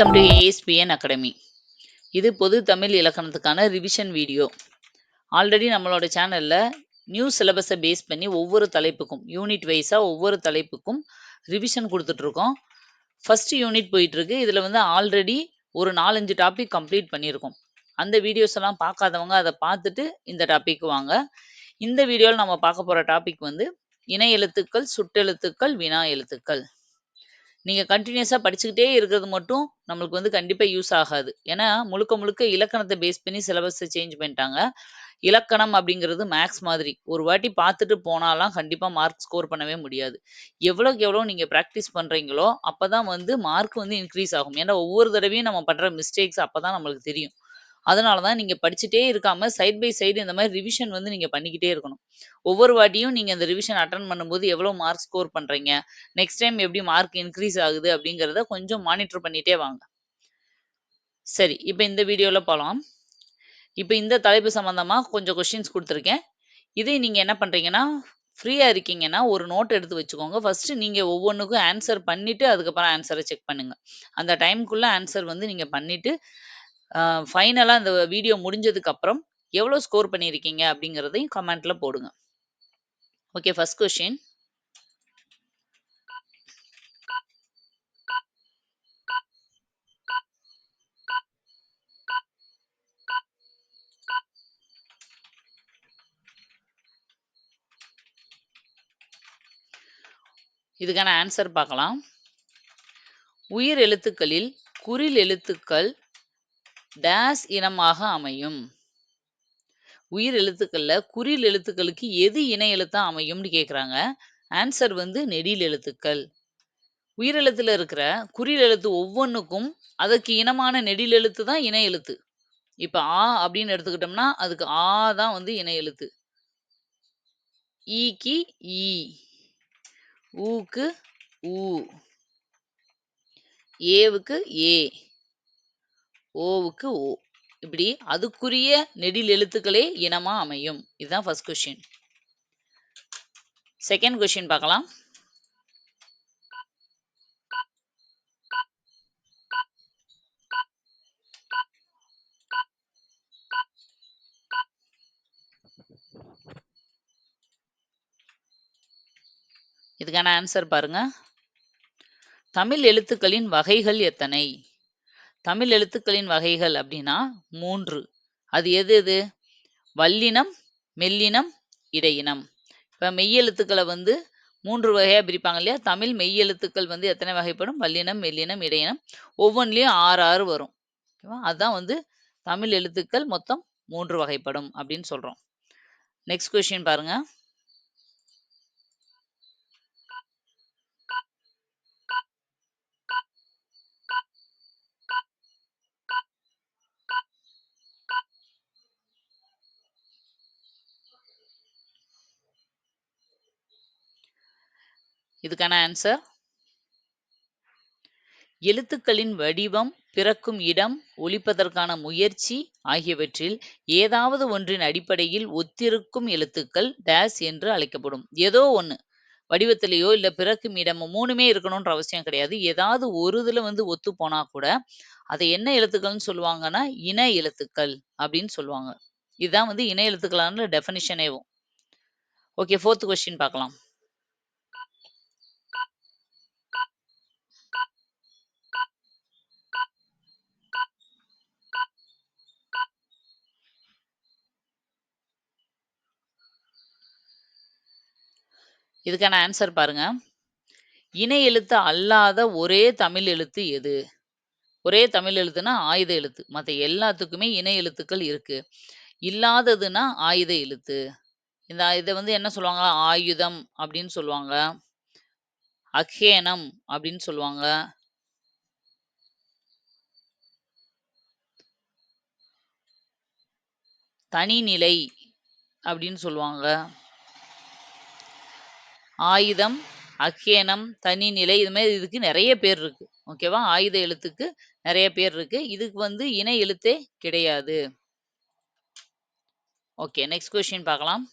Welcome to ASPN academy இது பொது தமிழ் இலக்கணத்துக்கான ரிவிஷன் வீடியோ ஆல்ரெடி நம்மளோட சேனலில் நியூ சிலபஸை பேஸ் பண்ணி ஒவ்வொரு தலைப்புக்கும் யூனிட் வைஸாக ஒவ்வொரு தலைப்புக்கும் ரிவிஷன் கொடுத்துட்ருக்கோம். ஃபஸ்ட் யூனிட் போயிட்டுருக்கு இதில் வந்து ஆல்ரெடி ஒரு நாலஞ்சு டாபிக் கம்ப்ளீட் பண்ணியிருக்கோம். அந்த வீடியோஸ் எல்லாம் பார்க்காதவங்க அதை பார்த்துட்டு இந்த டாபிக் வாங்க. இந்த வீடியோவில் நம்ம பார்க்க போகிற டாபிக் வந்து இணை எழுத்துக்கள் சுட்டெழுத்துக்கள் வினா எழுத்துக்கள். நீங்கள் கண்டினியூஸாக படிச்சுக்கிட்டே இருக்கிறது மட்டும் நம்மளுக்கு வந்து கண்டிப்பாக யூஸ் ஆகாது. ஏன்னா முழுக்க முழுக்க இலக்கணத்தை பேஸ் பண்ணி சிலபஸை சேஞ்ச் பண்ணிட்டாங்க. இலக்கணம் அப்படிங்கிறது மேக்ஸ் மாதிரி. ஒரு வாட்டி பார்த்துட்டு போனாலாம் கண்டிப்பாக மார்க் ஸ்கோர் பண்ணவே முடியாது. எவ்வளோக்கு எவ்வளோ நீங்கள் ப்ராக்டிஸ் பண்ணுறீங்களோ அப்போ தான் வந்து மார்க் வந்து இன்க்ரீஸ் ஆகும். ஏன்னா ஒவ்வொரு தடவையும் நம்ம பண்ணுற மிஸ்டேக்ஸ் அப்போ தான் நம்மளுக்கு தெரியும். அதனால தான் நீங்க படிச்சுட்டே இருக்காம சைட் பை சைடு இந்த மாதிரி ரிவிஷன் வந்து நீங்க பண்ணிக்கிட்டே இருக்கணும். ஒவ்வொரு வாட்டியும் நீங்க இந்த ரிவிஷன் அட்டன் பண்ணும்போது எவ்வளோ மார்க் ஸ்கோர் பண்றீங்க? நெக்ஸ்ட் டைம் எப்படி மார்க் இன்க்ரீஸ் ஆகுது அப்படிங்கிறத கொஞ்சம் மானிட்டர் பண்ணிட்டே வாங்க. சரி இப்போ இந்த வீடியோல போகலாம் இப்போ இந்த தலைப்பு சம்பந்தமா கொஞ்சம் கொஸ்டின்ஸ் கொடுத்துருக்கேன். இதை நீங்க என்ன பண்றீங்கன்னா ஃப்ரீயா இருக்கீங்கன்னா ஒரு நோட் எடுத்து வச்சுக்கோங்க. ஃபர்ஸ்ட் நீங்க ஒவ்வொன்றுக்கும் ஆன்சர் பண்ணிட்டு அதுக்கப்புறம் ஆன்சரை செக் பண்ணுங்க. அந்த டைம்க்குள்ள ஆன்சர் வந்து நீங்க பண்ணிட்டு ஃபைனலாக இந்த வீடியோ முடிஞ்சதுக்கு அப்புறம் எவ்வளவு ஸ்கோர் பண்ணியிருக்கீங்க அப்படிங்கிறதையும் கமெண்ட்ல போடுங்க. ஓகே ஃபர்ஸ்ட் கொஸ்டின் இதுக்கான ஆன்சர் பார்க்கலாம். உயிர் எழுத்துக்களில் குறில் எழுத்துக்கள் டேஸ் இனமாக அமையும். உயிர் எழுத்துக்கள்ல குறில் எழுத்துக்களுக்கு எது இணை எழுத்தா அமையும்னு கேட்குறாங்க ஆன்சர் வந்து நெடில் எழுத்துக்கள். உயிரெழுத்துல இருக்கிற குறில் எழுத்து ஒவ்வொன்றுக்கும் அதற்கு இனமான நெடில் எழுத்து தான் இணை எழுத்து. இப்போ ஆ அப்படின்னு எடுத்துக்கிட்டோம்னா அதுக்கு ஆ தான் வந்து இணை எழுத்து. ஈக்கு ஈ. ஊக்கு ஊ. ஏவுக்கு ஏ. ஓவுக்கு ஓ. இப்படி அதுக்குரிய நெடில் எழுத்துக்களே இனமா அமையும். இதுதான் ஃபர்ஸ்ட் கொஸ்டின் செகண்ட் கொஸ்டின் பார்க்கலாம். இதுக்கான ஆன்சர் பாருங்க. தமிழ் எழுத்துக்களின் வகைகள் எத்தனை? தமிழ் எழுத்துக்களின் வகைகள் அப்படின்னா மூன்று. அது எது எது? வல்லினம் மெல்லினம் இடையினம். இப்போ மெய்யெழுத்துக்களை வந்து மூன்று வகையாக பிரிப்பாங்க இல்லையா? தமிழ் மெய்யெழுத்துக்கள் வந்து எத்தனை வகைப்படும்? வல்லினம் மெல்லினம் இடையினம். ஒவ்வொன்றிலையும் ஆறு ஆறு வரும். ஓகேவா? அதுதான் வந்து தமிழ் எழுத்துக்கள் மொத்தம் மூன்று வகைப்படும் அப்படின்னு சொல்கிறோம் நெக்ஸ்ட் கொஷின் பாருங்கள் இதுக்கான ஆன்சர் எழுத்துக்களின் வடிவம் பிறக்கும் இடம் ஒழிப்பதற்கான முயற்சி ஆகியவற்றில் ஏதாவது ஒன்றின் அடிப்படையில் ஒத்திருக்கும் எழுத்துக்கள் டேஸ் என்று அழைக்கப்படும். ஏதோ ஒன்று வடிவத்திலேயோ இல்ல பிறக்கும் இடமோ மூணுமே இருக்கணும்ன்ற அவசியம் கிடையாது. ஏதாவது ஒரு இதுல வந்து ஒத்து போனா கூட அதை என்ன எழுத்துக்கள்னு சொல்லுவாங்கன்னா இன எழுத்துக்கள் அப்படின்னு சொல்லுவாங்க. இதுதான் வந்து இன எழுத்துக்களான டெஃபனிஷனேவும் ஓகே ஃபோர்த் கொஸ்டின் பார்க்கலாம். இதுக்கான ஆன்சர் பாருங்க. இணை எழுத்து அல்லாத ஒரே தமிழ் எழுத்து எது? ஒரே தமிழ் எழுத்துனா ஆயுத எழுத்து. மற்ற எல்லாத்துக்குமே இணை எழுத்துக்கள் இருக்கு. இல்லாததுன்னா ஆயுத எழுத்து. இந்த இதை வந்து என்ன சொல்லுவாங்க? ஆயுதம் அப்படின்னு சொல்லுவாங்க. அக்ஹேனம் அப்படின்னு சொல்லுவாங்க. தனிநிலை அப்படின்னு சொல்லுவாங்க. ஆயுதம் அக்கேனம் தனிநிலை இது மாதிரி இதுக்கு நிறைய பேர் இருக்கு. ஓகேவா ஆயுத எழுத்துக்கு நிறைய பேர் இருக்கு. இதுக்கு வந்து இணை எழுத்தே கிடையாது. ஓகே நெக்ஸ்ட் கொஸ்டின் பார்க்கலாம்.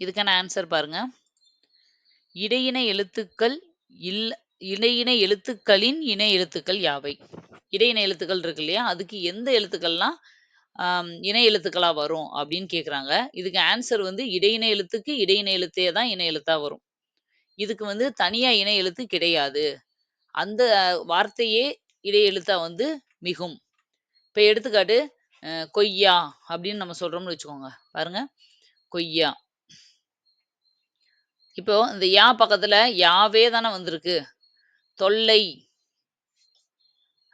இதுக்கான ஆன்சர் பாருங்க. இடையின எழுத்துக்கள் இல் இடையின எழுத்துக்களின் இணை எழுத்துக்கள் யாவை? இடையின எழுத்துக்கள் இருக்கு இல்லையா? அதுக்கு எந்த எழுத்துக்கள்லாம் இணை எழுத்துக்களா வரும் அப்படின்னு கேக்குறாங்க. இதுக்கு ஆன்சர் வந்து இடையின எழுத்துக்கு இடையின எழுத்தே தான் இணை எழுத்தா வரும். இதுக்கு வந்து தனியா இணை எழுத்து கிடையாது. அந்த வார்த்தையே இடை எழுத்தா வந்து மிகும். இப்ப எடுத்துக்காட்டு கொய்யா அப்படின்னு நம்ம சொல்றோம்னு வச்சுக்கோங்க. பாருங்க. கொய்யா. இப்போ இந்த யா பக்கத்துல யாவே தானே வந்திருக்கு. தொல்லை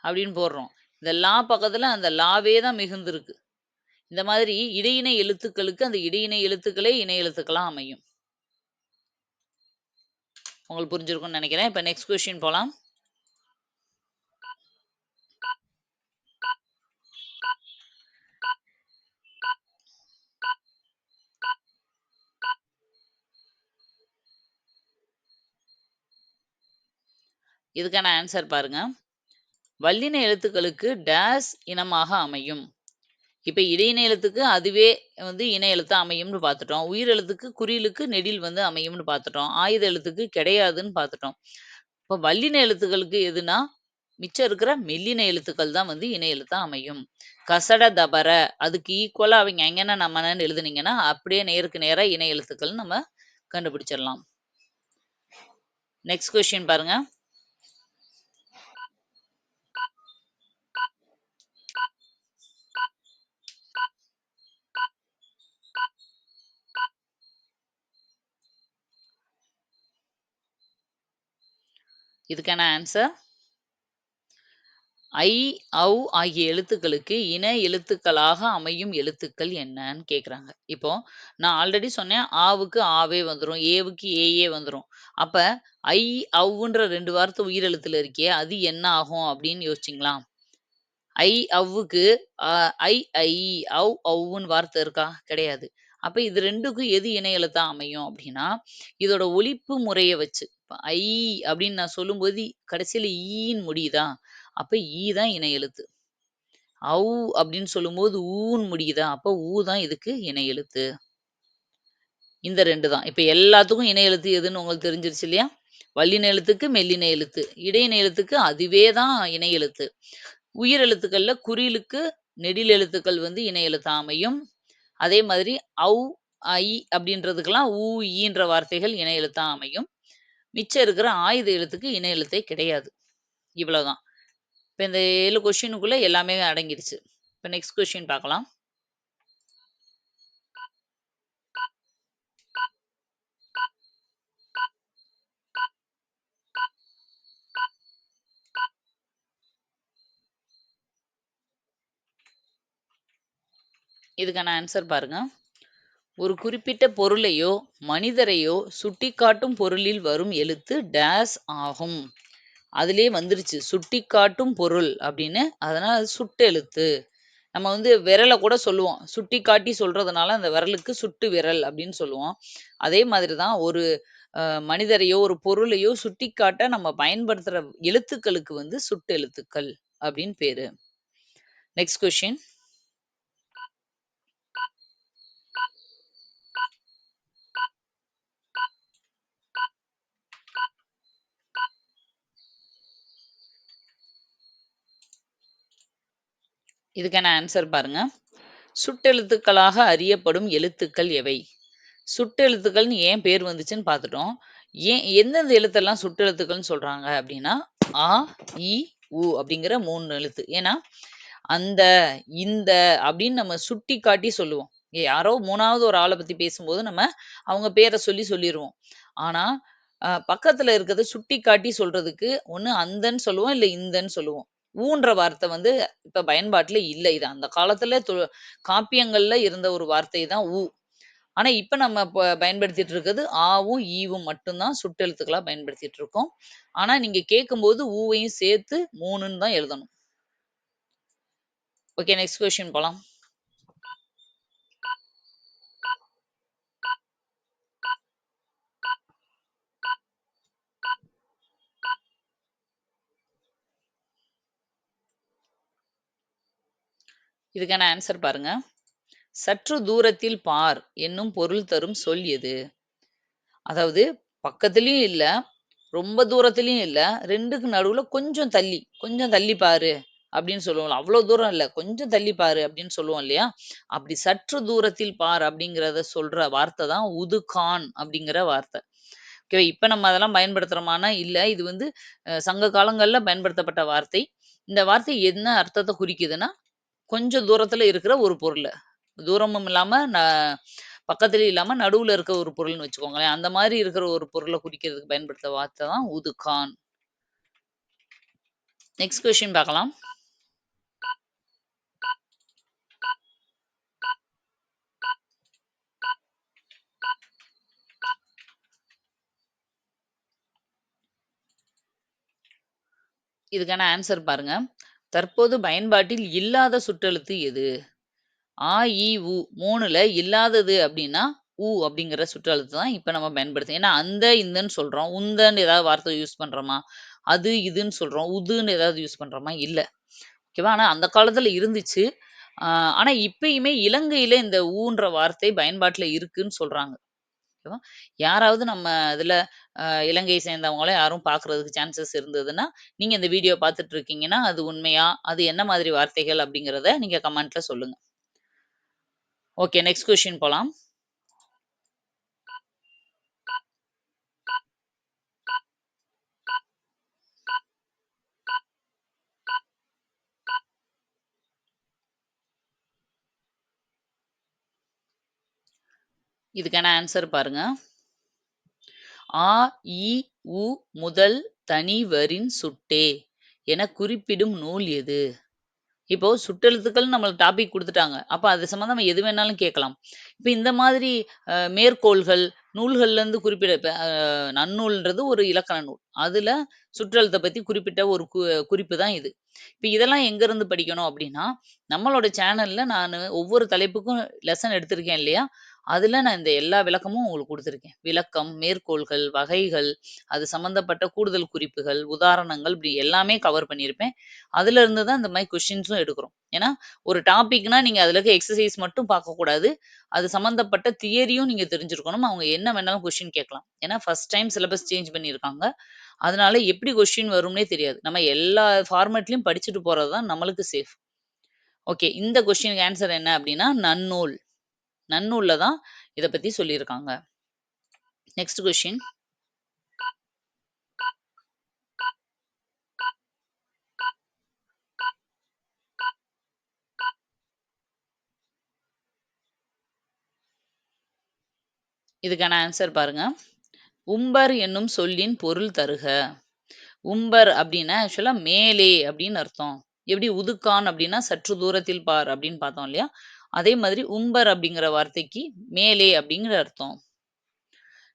அப்படின்னு போடுறோம். இந்த லா பக்கத்துல அந்த லாவே தான் மிகுந்திருக்கு. இந்த மாதிரி இடையினை எழுத்துக்களுக்கு அந்த இடையினை எழுத்துக்களே இணை எழுத்துக்களா அமையும். உங்களுக்கு புரிஞ்சிருக்கும்னு நினைக்கிறேன். இப்போ நெக்ஸ்ட் கொஸ்டின் போகலாம் இதுக்கான ஆன்சர் பாருங்க. வல்லின எழுத்துக்களுக்கு டேஸ் இனமாக அமையும். இப்ப இடையின எழுத்துக்கு அதுவே வந்து இன எழுத்தா அமையும்னு பார்த்துட்டோம் உயிர் எழுத்துக்கு குறிலுக்கு நெடில் வந்து அமையும்னு பார்த்துட்டோம் ஆயுத எழுத்துக்கு கிடையாதுன்னு பார்த்துட்டோம் இப்போ வல்லின எழுத்துக்களுக்கு எதுனா மிச்சம் இருக்கிற மெல்லின எழுத்துக்கள் தான் வந்து இணை எழுத்தா அமையும். கசட தபர அதுக்கு ஈக்குவலா அவங்க எங்கன்னா நம்மன்னு எழுதுனீங்கன்னா அப்படியே நேருக்கு நேராக இணை எழுத்துக்கள் நம்ம கண்டுபிடிச்சிடலாம். நெக்ஸ்ட் கொஸ்டின் பாருங்க. இதுக்கான ஆன்சர் ஐ ஔ ஆகிய எழுத்துக்களுக்கு இன எழுத்துக்களாக அமையும் எழுத்துக்கள் என்னன்னு கேட்குறாங்க இப்போ நான் ஆல்ரெடி சொன்னேன் ஆவுக்கு ஆவே வந்துரும் ஏவுக்கு ஏஏ வந்துரும். அப்ப ஐ ஔன்ற ரெண்டு வார்த்தை உயிரெழுத்துல இருக்கே அது என்ன ஆகும் அப்படின்னு யோசிச்சிங்களா? ஐ அவ்வுக்கு ஐ ஐ ஔ ஔன்னு வார்த்தை இருக்கா? கிடையாது. அப்ப இது ரெண்டுக்கும் எது இணை எழுத்தா அமையும் அப்படின்னா இதோட ஒழிப்பு முறையை வச்சு. இப்ப ஐ அப்படின்னு நான் சொல்லும்போது கடைசியில ஈன்னு முடியுதா? அப்ப ஈ தான் இணை எழுத்து ஔ அப்படின்னு சொல்லும்போது ஊன்னு முடியுதா? அப்ப ஊ தான் இதுக்கு இணை எழுத்து இந்த ரெண்டு தான். இப்ப எல்லாத்துக்கும் இணை எழுத்து எதுன்னு உங்களுக்கு தெரிஞ்சிருச்சு இல்லையா? வல்லின எழுத்துக்கு மெல்லின எழுத்து இடையின எழுத்துக்கு அதுவே தான் இணை எழுத்து உயிர் எழுத்துக்கள்ல குறிலுக்கு நெடில் எழுத்துக்கள் வந்து இணை எழுத்தா அமையும். அதே மாதிரி ஔ ஐ அப்படின்றதுக்கெல்லாம் ஊ ஈன்ற வார்த்தைகள் இணை எழுத்தா அமையும். மிச்சம் இருக்கிற ஆயுத எழுத்துக்கு இணை எழுத்தே கிடையாது. இவ்வளவுதான். இப்போ இந்த ஏழு கொஸ்டினுக்குள்ள எல்லாமே அடங்கிடுச்சு இப்போ நெக்ஸ்ட் கொஸ்டின் பார்க்கலாம். இதுக்கான ஆன்சர் பாருங்க. ஒரு குறிப்பிட்ட பொருளையோ மனிதரையோ சுட்டிக்காட்டும் பொருளில் வரும் எழுத்து டேஸ் ஆகும். அதுலேயே வந்துருச்சு சுட்டிக்காட்டும் பொருள் அப்படின்னு. அதனால் அது சுட்டெழுத்து நம்ம வந்து விரலை கூட சொல்லுவோம். சுட்டி காட்டி சொல்றதுனால அந்த விரலுக்கு சுட்டு விரல் அப்படின்னு சொல்லுவோம். அதே மாதிரி தான் ஒரு மனிதரையோ ஒரு பொருளையோ சுட்டிக்காட்ட நம்ம பயன்படுத்துகிற எழுத்துக்களுக்கு வந்து சுட்டு எழுத்துக்கள் அப்படின்னு பேரு. நெக்ஸ்ட் கொஷின் இதுக்கான ஆன்சர் பாருங்க. சுட்டெழுத்துக்களாக அறியப்படும் எழுத்துக்கள் எவை? சுட்டெழுத்துக்கள்னு ஏன் பேர் வந்துச்சுன்னு பார்த்துட்டோம் ஏன் எந்தெந்த எழுத்தெல்லாம் சுட்டெழுத்துக்கள்னு சொல்றாங்க அப்படின்னா ஆ இ உ அப்படிங்கிற மூணு எழுத்து. ஏன்னா அந்த இந்த அப்படின்னு நம்ம சுட்டி காட்டி சொல்லுவோம். யாரோ மூணாவது ஒரு ஆளை பத்தி பேசும்போது நம்ம அவங்க பேரை சொல்லி சொல்லிடுவோம் ஆனா அஹ், பக்கத்துல இருக்கிறத சுட்டி காட்டி சொல்றதுக்கு ஒண்ணு அந்தன்னு சொல்லுவோம் இல்ல இந்தன்னு சொல்லுவோம். ஊன்ற வார்த்தை வந்து இப்ப பயன்பாட்டுல இல்ல. இது அந்த காலத்துல காப்பியங்கள்ல இருந்த ஒரு வார்த்தை தான் ஊ. ஆனா இப்ப நம்ம பயன்படுத்திட்டு இருக்கிறது ஆவும் ஈவும் மட்டும்தான் சுட்டெழுத்துக்களா பயன்படுத்திட்டு இருக்கோம். ஆனா நீங்க கேட்கும்போது ஊவையும் சேர்த்து மூணுன்னு தான் எழுதணும். ஓகே நெக்ஸ்ட் கொஸ்டின் போலாம். இதுக்கான ஆன்சர் பாருங்க. சற்று தூரத்தில் பார் என்னும் பொருள் தரும் சொல் எது? அதாவது பக்கத்துலயும் இல்ல ரொம்ப தூரத்துலயும் இல்ல ரெண்டுக்கு நடுவுல கொஞ்சம் தள்ளி கொஞ்சம் தள்ளி பாரு அப்படின்னு சொல்லுவோம்ல. அவ்வளவு தூரம் இல்ல கொஞ்சம் தள்ளி பாரு அப்படின்னு சொல்லுவோம் இல்லையா? அப்படி சற்று தூரத்தில் பார் அப்படிங்கிறத சொல்ற வார்த்தை தான் உதுகான் அப்படிங்கிற வார்த்தை. ஓகே இப்ப நம்ம அதெல்லாம் பயன்படுத்துறோமானா இல்ல இது வந்து சங்க காலங்கள்ல பயன்படுத்தப்பட்ட வார்த்தை. இந்த வார்த்தை என்ன அர்த்தத்தை குறிக்குதுன்னா கொஞ்சம் தூரத்துல இருக்கிற ஒரு பொருள். தூரமும் இல்லாம ந- பக்கத்துலயும் இல்லாம நடுவுல இருக்க ஒரு பொருள்னு வச்சுக்கோங்களேன். அந்த மாதிரி இருக்கிற ஒரு பொருளை குறிக்கிறதுக்கு பயன்படுத்த வார்த்தை தான் உதுகான் நெக்ஸ்ட் கொஸ்டின் பார்க்கலாம். இதுக்கான ஆன்சர் பாருங்க. தற்போது பயன்பாட்டில் இல்லாத சுற்றெழுத்து எது? ஆ இ உ மூணுல இல்லாதது அப்படின்னா உ அப்படிங்கிற சுற்றெழுத்து தான் இப்போ நம்ம பயன்படுத்தும் ஏன்னா அந்த இந்தன்னு சொல்றோம். உந்தன்னு ஏதாவது வார்த்தை யூஸ் பண்றோமா? அது இதுன்னு சொல்றோம். உதுன்னு ஏதாவது யூஸ் பண்றோமா? இல்லை. ஓகேவா ஆனால் அந்த காலத்துல இருந்துச்சு. ஆனால் இப்பயுமே இலங்கையில இந்த ஊன்ற வார்த்தை பயன்பாட்டில் இருக்குன்னு சொல்றாங்க. ஓகேவா யாராவது நம்ம இதுல இலங்கையை சேர்ந்தவங்கள யாரும் பார்க்குறதுக்கு சான்சஸ் இருந்ததுன்னா நீங்க இந்த வீடியோ பார்த்துட்டு இருக்கீங்கன்னா அது உண்மையா? அது என்ன மாதிரி வார்த்தைகள் அப்படிங்கிறத நீங்க கமெண்ட்ல சொல்லுங்க. ஓகே நெக்ஸ்ட் கொஷின் போகலாம் இதுக்கான ஆன்சர் பாருங்க. ஆ இ உ முதல் தனிவரின் சுட்டே என குறிப்பிடும் நூல் எது? இப்போ சுட்டெழுத்துக்கள் நம்மளுக்கு டாபிக் கொடுத்துட்டாங்க. அப்ப அது சம்மந்தம் எது வேணாலும் கேட்கலாம். இப்ப இந்த மாதிரி அஹ், மேற்கோள்கள் நூல்கள்ல இருந்து குறிப்பிட நன்னூல்ன்றது ஒரு இலக்கண நூல். அதுல சுற்றெழுத்தை பத்தி குறிப்பிட்ட ஒரு கு- குறிப்பு தான் இது. இப்ப இதெல்லாம் எங்க இருந்து படிக்கணும் அப்படின்னா நம்மளோட சேனல்ல நான் ஒவ்வொரு தலைப்புக்கும் லெசன் எடுத்திருக்கேன் இல்லையா? அதுல நான் இந்த எல்லா விளக்கமும் உங்களுக்கு கொடுத்துருக்கேன். விளக்கம் மேற்கோள்கள் வகைகள் அது சம்பந்தப்பட்ட கூடுதல் குறிப்புகள் உதாரணங்கள் இப்படி எல்லாமே கவர் பண்ணியிருப்பேன். அதுல இருந்து தான் இந்த மாதிரி கொஸ்டின்ஸும் எடுக்கிறோம். ஏன்னா ஒரு டாபிக்னா நீங்க அதுல இருக்க எக்ஸசைஸ் மட்டும் பார்க்கக்கூடாது. அது சம்பந்தப்பட்ட தியரியும் நீங்க தெரிஞ்சிருக்கணும். அவங்க என்ன வேணாலும் கொஸ்டின் கேட்கலாம். ஏன்னா ஃபர்ஸ்ட் டைம் சிலபஸ் சேஞ்ச் பண்ணியிருக்காங்க. அதனால எப்படி கொஸ்டின் வரும்னே தெரியாது. நம்ம எல்லா ஃபார்மேட்லயும் படிச்சுட்டு போறது தான் நம்மளுக்கு சேஃப் ஓகே இந்த கொஸ்டினுக்கு ஆன்சர் என்ன அப்படின்னா நன்னூல். நன்னூல்ல தான் இத பத்தி சொல்லியிருக்காங்க. நெக்ஸ்ட் கொஸ்டின் இதுக்கான ஆன்சர் பாருங்க. உம்பர் என்னும் சொல்லின் பொருள் தருக. உம்பர் அப்படின்னா ஆக்சுவலா மேலே அப்படின்னு அர்த்தம். எப்படி உதுக்கான் அப்படின்னா சற்று தூரத்தில் பார் அப்படின்னு பார்த்தோம் இல்லையா? அதே மாதிரி உம்பர் அப்படிங்கிற வார்த்தைக்கு மேலே அப்படிங்கிற அர்த்தம்.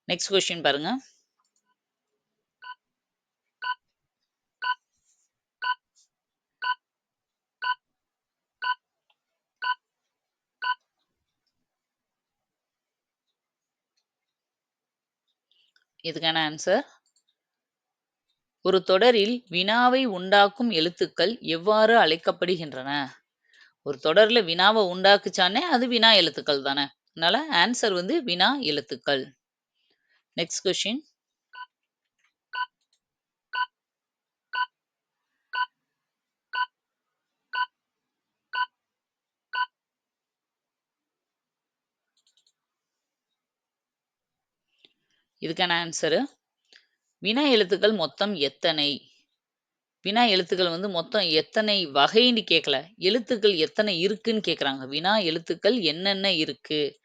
நெக்ஸ்ட் கொஸ்டின் பாருங்க. இதுக்கான ஆன்சர் ஒரு தொடரில் வினாவை உண்டாக்கும் எழுத்துக்கள் எவ்வாறு அழைக்கப்படுகின்றன? ஒரு தொடர்ல வினாவை உண்டாக்குச்சானே அது வினா எழுத்துக்கள் தானே. அதனால ஆன்சர் வந்து வினா எழுத்துக்கள். நெக்ஸ்ட் கொஸ்டின் இதுக்கான ஆன்சரு வினா எழுத்துக்கள் மொத்தம் எத்தனை? வினா எழுத்துக்கள் வந்து மொத்தம் எத்தனை வகைன்னு கேட்கல எழுத்துக்கள் எத்தனை இருக்குன்னு கேட்குறாங்க வினா எழுத்துக்கள் என்னென்ன இருக்கு?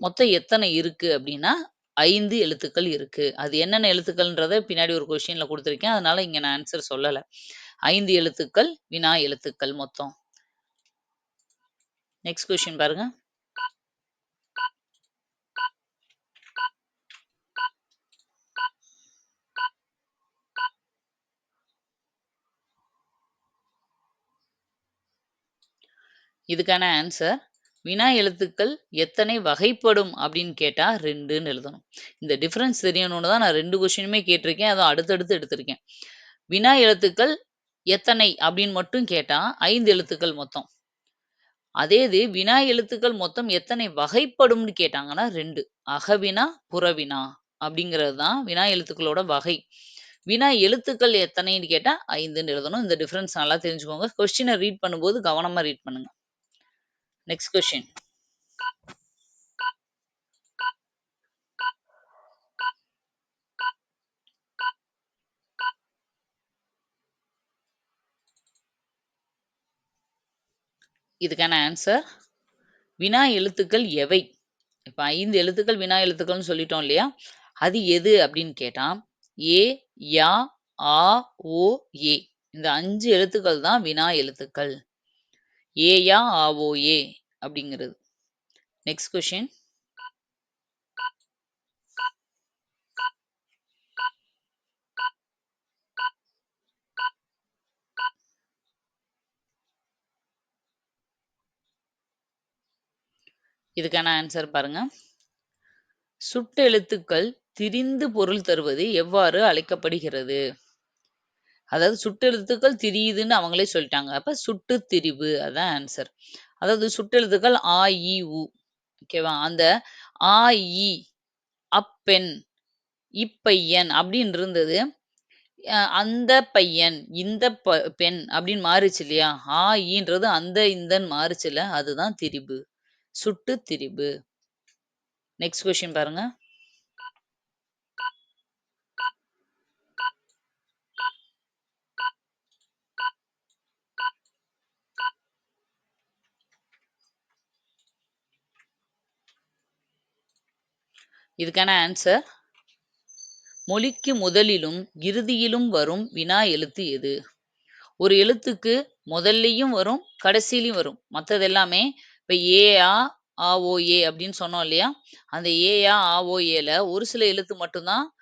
மொத்தம் எத்தனை இருக்கு அப்படின்னா ஐந்து எழுத்துக்கள் இருக்கு. அது என்னென்ன எழுத்துக்கள்ன்றத பின்னாடி ஒரு கொஸ்டின்ல கொடுத்துருக்கேன். அதனால இங்க நான் ஆன்சர் சொல்லல. ஐந்து எழுத்துக்கள் வினா எழுத்துக்கள் மொத்தம். நெக்ஸ்ட் கொஸ்டின் பாருங்க. இதுக்கான ஆன்சர் வினா எழுத்துக்கள் எத்தனை வகைப்படும் அப்படின்னு கேட்டால் ரெண்டுன்னு எழுதணும் இந்த டிஃப்ரென்ஸ் தெரியணும்னு தான் நான் ரெண்டு கொஸ்டினுமே கேட்டிருக்கேன் அதுவும் அடுத்தடுத்து எடுத்திருக்கேன் வினா எழுத்துக்கள் எத்தனை அப்படின்னு மட்டும் கேட்டால் ஐந்து எழுத்துக்கள் மொத்தம் அதே இது வினா எழுத்துக்கள் மொத்தம் எத்தனை வகைப்படும்னு கேட்டாங்கன்னா ரெண்டு அகவினா, புறவினா அப்படிங்கிறது தான் வினா எழுத்துக்களோட வகை. வினா எழுத்துக்கள் எத்தனைன்னு கேட்டால் ஐந்துன்னு எழுதணும். இந்த டிஃப்ரென்ஸ் நல்லா தெரிஞ்சுக்கோங்க. கொஸ்டினை ரீட் பண்ணும்போது கவனமாக ரீட் பண்ணுங்கள் நெக்ஸ்ட் கொஸ்டின். இதுக்கான ஆன்சர் வினா எழுத்துக்கள் எவை? இப்ப ஐந்து எழுத்துக்கள் வினா எழுத்துக்கள்னு சொல்லிட்டோம் இல்லையா? அது எது அப்படின்னு கேட்டால் ஏ, யா, ஆ, ஓ, ஏ. இந்த அஞ்சு எழுத்துக்கள் தான் வினா எழுத்துக்கள். ஏ, யா, ஆ, ஓ, ஏ அப்படிங்கிறது. நெக்ஸ்ட் கொஷின் இதுக்கான ஆன்சர் பாருங்க. சுட்டெழுத்துக்கள் திரிந்து பொருள் தருவது எவ்வாறு அழைக்கப்படுகிறது? அதாவது சுட்டெழுத்துக்கள் திரியுதுன்னு அவங்களே சொல்லிட்டாங்க. அப்ப சுட்டு திரிவு அதான் ஆன்சர். அதாவது சுட்டெழுத்துக்கள் ஆ, இ, உ. ஓகேவா? அந்த ஆ, இ, அப்பெண், இப்பையன் அப்படின்னு இருந்தது. அந்த பையன், இந்த ப பெண் அப்படின்னு மாறுச்சு இல்லையா? ஆ, ஈன்றது அந்த, இந்தன்னு மாறுச்சுல்ல, அதுதான் திரிபு. சுட்டு திரிபு. நெக்ஸ்ட் கொஷின் பாருங்க. இதுக்கான ஆன்சர் மொழிக்கு முதலிலும், இறுதியிலும் வரும் வினா எழுத்து எது? ஒரு எழுத்துக்கு முதல்லையும் வரும், கடைசியிலையும் வரும். மற்றது எல்லாமே இப்போ ஏ, ஆ, ஆ, ஓ, ஏ அப்படின்னு சொன்னோம் இல்லையா? அந்த ஏ, ஆ, ஆ, ஓ, ஒரு சில எழுத்து மட்டும்தான்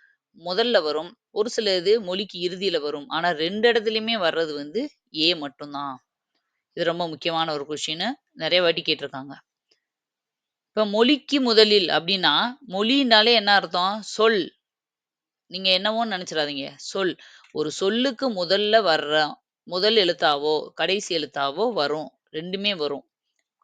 முதல்ல வரும். ஒரு சில இது மொழிக்கு இறுதியில வரும். ஆனா ரெண்டு இடத்துலையுமே வர்றது வந்து ஏ மட்டும்தான் இது ரொம்ப முக்கியமான ஒரு கொஷின் நிறைய வாட்டி கேட்டிருக்காங்க. இப்ப மொழிக்கு முதலில் அப்படின்னா, மொழினாலே என்ன அர்த்தம்? சொல். நீங்க என்னவோன்னு நினைச்சிடாதீங்க சொல். ஒரு சொல்லுக்கு முதல்ல வர்ற முதல் எழுத்தாவோ, கடைசி எழுத்தாவோ வரும். ரெண்டுமே வரும்.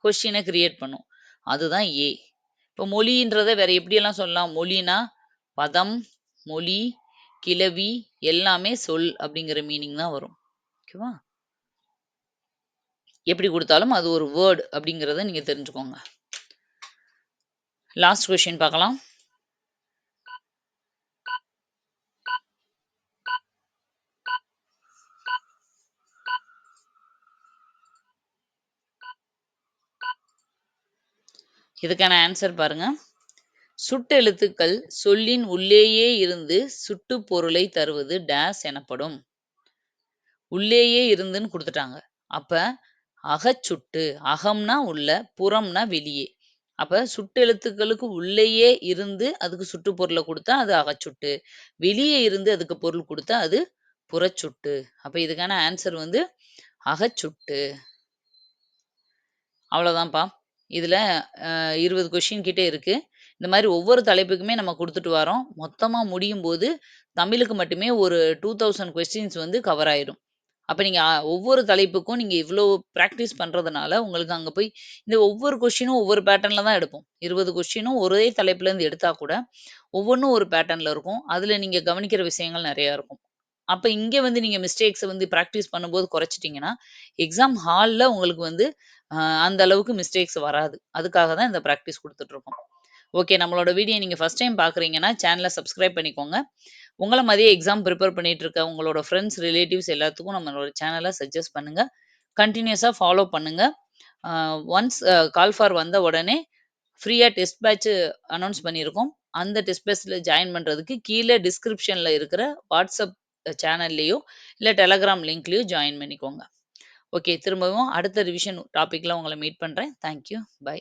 கொஷினை கிரியேட் பண்ணும். அதுதான் ஏ. இப்போ மொழின்றத வேற எப்படியெல்லாம் சொல்லலாம்? மொழினா பதம், மொழி, கிளவி எல்லாமே சொல் அப்படிங்கிற மீனிங் தான் வரும். ஓகேவா? எப்படி கொடுத்தாலும் அது ஒரு வேர்டு அப்படிங்கிறத நீங்க தெரிஞ்சுக்கோங்க. லாஸ்ட் கொஸ்டின் பார்க்கலாம். இதுக்கான ஆன்சர் பாருங்க. சுட்டெழுத்துக்கள் சொல்லின் உள்ளேயே இருந்து சுட்டு பொருளை தருவது டேஸ் எனப்படும். உள்ளேயே இருந்துன்னு கொடுத்துட்டாங்க அப்ப அகச்சுட்டு. அகம்னா உள்ள, புறம்னா வெளியே. அப்ப சுட்டெழுத்துக்களுக்கு உள்ளேயே இருந்து அதுக்கு சுட்டு பொருளை குடுத்தா அது அகச்சுட்டு. வெளியே இருந்து அதுக்கு பொருள் குடுத்தா அது புறச்சுட்டு. அப்ப இதுக்கான ஆன்சர் வந்து அகச்சுட்டு. அவ்வளோதான்ப்பா. இதுல அ 20 கொஸ்டின் கிட்ட இருக்கு. இந்த மாரி ஒவ்வொரு தலைப்புக்குமே நம்ம குடுத்துட்டு வரோம். மொத்தமா முடியும்போது தமிழுக்கு மட்டுமே ஒரு 2000 கொஸ்டின்ஸ் வந்து கவர் ஆயிரும். அப்ப நீங்க அ ஒவ்வொரு தலைப்புக்கும் நீங்க இவ்ளோ பிராக்டிஸ் பண்றதுனால, உங்களுக்கு அங்க போய் இந்த ஒவ்வொரு கொஸ்டினும் ஒவ்வொரு பேட்டர்ன்ல தான் எடுப்போம். 20 கொஸ்டினும் ஒரே தலைப்புலேருந்து எடுத்தா கூட, ஒவ்வொன்னும் ஒரு பேட்டர்ன்ல இருக்கும். அதுல நீங்க கவனிக்கிற விஷயங்கள் நெறையா இருக்கும். அப்ப இங்க வந்து நீங்க மிஸ்டேக்ஸ வந்து பிராக்டிஸ் பண்ணும்போது குறைச்சிட்டீங்கன்னா, எக்ஸாம் ஹால்ல உங்களுக்கு வந்து அ அந்த அளவுக்கு மிஸ்டேக்ஸ் வராது. அதுக்காக தான் இந்த பிராக்டிஸ் குடுத்துட்டுருக்கோம். ஓகே. நம்மளோட வீடியோ நீங்கள் ஃபர்ஸ்ட் டைம் பார்க்குறீங்கன்னா, சேனலை சப்ஸ்கிரைப் பண்ணிக்கோங்க. உங்களை மாதிரியே எக்ஸாம் ப்ரிப்பேர் பண்ணிட்டு இருக்க உங்களோட ஃப்ரெண்ட்ஸ், ரிலேட்டிவ்ஸ் எல்லாத்துக்கும் நம்மளோட சேனலை சஜஸ்ட் பண்ணுங்க. கண்டினியூஸாக ஃபாலோ பண்ணுங்க. ஒன்ஸ் கால் ஃபார் வந்த உடனே ஃப்ரீயாக டெஸ்ட் பேட்ச் அனௌன்ஸ் பண்ணியிருக்கோம். அந்த டெஸ்ட் பேட்ச்ல ஜாயின் பண்ணுறதுக்கு கீழே டிஸ்கிரிப்ஷனில் இருக்கிற வாட்ஸ்அப் சேனல்லையோ இல்லை டெலகிராம் லிங்க்லயோ ஜாயின் பண்ணிக்கோங்க. ஓகே. திரும்பவும் அடுத்த ரிவிஷன் டாப்பிக்கில் உங்களை மீட் பண்ணுறேன் தேங்க் யூ. பை.